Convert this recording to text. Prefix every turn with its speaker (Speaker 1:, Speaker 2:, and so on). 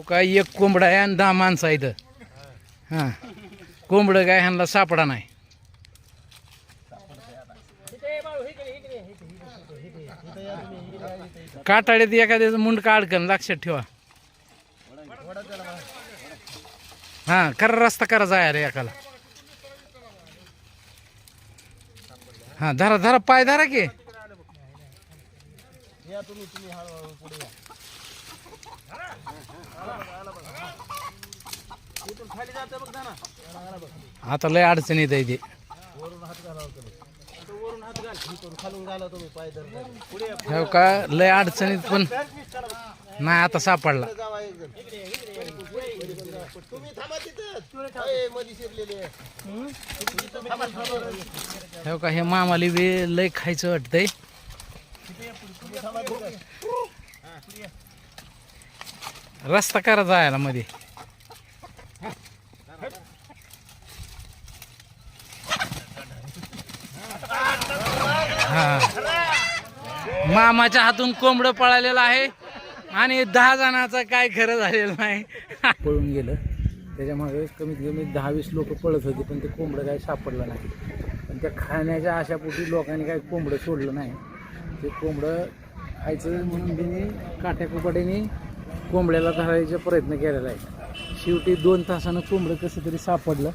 Speaker 1: हो काय एक कोंबडा आहे आणि दहा माणसं आहे इथं हां. कोंबडं काय ह्यांना सापडा नाही. काटाळ्यात एखाद्याचं मुंड काढकन लक्षात ठेवा. हा खरा रस्ता करा जाय रे एकाला. हा धरा धरा पाय धरा की. आता लय अडचण येत आहे ते. हो का? लय अडचणीत पण नाही आता सापडला. हो का? हे मामाली बी लय खायचं वाटतंय. रस्ता करा जायला मध्ये मामाच्या हातून कोंबडं पळालेलं आहे आणि दहा जणाचं काय खरं झालेलं नाही. पळून गेलं. त्याच्यामागे कमीत कमी दहा वीस लोक पळत होते पण ते कोंबडं काही सापडलं नाही. पण त्या खाण्याच्या आशापोटी लोकांनी काही कोंबडं सोडलं नाही. ते कोंबडं खायचं म्हणून त्यांनी काट्याकुपाट्याने कोंबड्याला धरायचा प्रयत्न केलेला आहे. शेवटी दोन तासानं कोंबडं कसं तरी सापडलं.